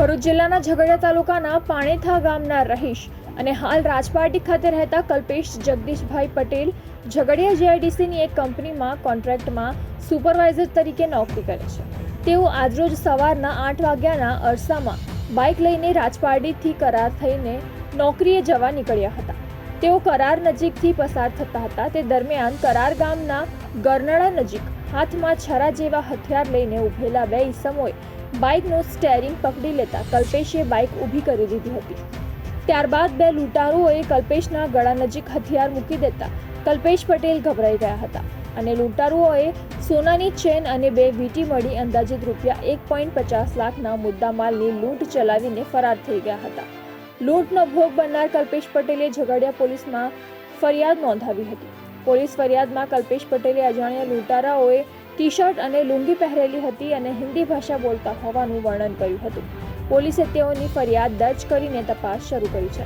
ભરૂચ જિલ્લાના ઝઘડિયા તાલુકાના પાણેથા ગામના રહીશ અને હાલ રાજપાટી ખાતે રહેતા કલ્પેશ જગદીશભાઈ પટેલ ઝઘડિયા જીઆઈડીસીની એક કંપનીમાં કોન્ટ્રાક્ટમાં સુપરવાઇઝર તરીકે નોકરી કરે છે. તેઓ આજરોજ સવારના આઠ વાગ્યાના અરસામાં બાઇક લઈને રાજપારડીથી કરાર થઈને નોકરીએ જવા નીકળ્યા હતા. તેઓ કરાર નજીકથી પસાર થતા હતા. તે દરમિયાન કરાર ગામના ગરનાળા નજીક હાથમાં છરા જેવા હથિયાર લઈને ઊભેલા બે ઈસમોએ બાઇકનું સ્ટેરિંગ પકડી લેતા કલ્પેશે બાઇક ઊભી કરી દીધી હતી. ત્યારબાદ બે લૂંટારુઓએ કલ્પેશના ગળા નજીક હથિયાર મૂકી દેતા કલ્પેશ પટેલ ગભરાઈ ગયા હતા અને લૂંટારુઓએ સોનાની ચેન અને બે વીંટી મળી અંદાજિત રૂપિયા એક પોઈન્ટ પચાસ લાખના મુદ્દામાલની લૂંટ ચલાવીને ફરાર થઈ ગયા હતા. લૂંટનો ભોગ બનનાર કલ્પેશ પટેલે ઝઘડિયા પોલીસમાં ફરિયાદ નોંધાવી હતી. પોલીસ ફરિયાદમાં કલ્પેશ પટેલે અજાણ્યા લૂંટારાઓએ ટી શર્ટ અને લુંગી પહેરેલી હતી અને હિન્દી ભાષા બોલતા હોવાનું વર્ણન કર્યું હતું. પોલીસે તેઓની ફરિયાદ દર્જ કરીને તપાસ શરૂ કરી છે.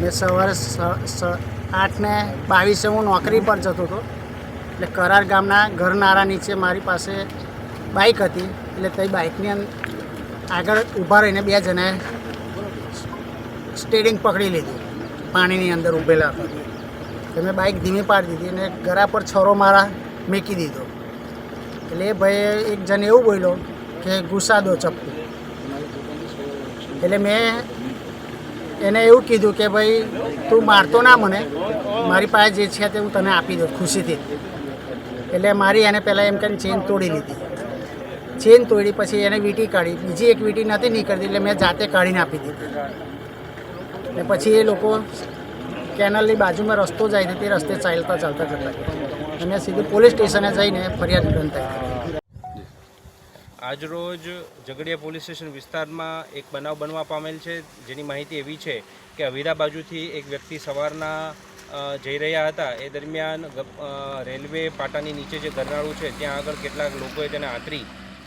મેં સવારે સ- આઠને બાવીસે હું નોકરી પર જતો હતો. એટલે કરાર ગામના ઘરનારા નીચે મારી પાસે બાઇક હતી. એટલે તે બાઇકની આગળ ઊભા રહીને બે જણાએ સ્ટેરિંગ પકડી લીધી. પાણીની અંદર ઊભેલા હતા. તો મેં બાઇક ધીમી પાડી દીધી અને ગરા પર છરો મારા મેકી દીધો. એટલે એ ભાઈએ એક જણ એવું બોલ્યો કે ગુસ્સા દો ચપ્પુ. એટલે મેં એને એવું કીધું કે ભાઈ, તું મારતો ના મને. મારી પાસે જે છે તે હું તને આપી દઉં ખુશીથી. એટલે મારી એને પહેલાં એમ કરીને ચેન તોડી લીધી. ચેન તોડી પછી એને વીંટી કાઢી. બીજી એક વીંટી નથી નીકળતી, એટલે મેં જાતે કાઢીને આપી દીધી. ને પછી એ લોકો કેનલની બાજુમાં રસ્તો જાય છે, તે રસ્તે ચાલતા ચાલતા જતા અને સીધું પોલીસ સ્ટેશને જઈને ફરિયાદ નોંધાઈ આજરોજ ઝઘડિયા પોલીસ સ્ટેશન વિસ્તારમાં એક બનાવ બનવા પામેલ છે. જેની માહિતી એવી છે કે અવિરા બાજુથી એક વ્યક્તિ સવારના જઈ રહ્યા હતા. એ દરમિયાન રેલવે પાટાની નીચે જે ગરનાળું છે, ત્યાં આગળ કેટલાક લોકોએ તેને આંતરી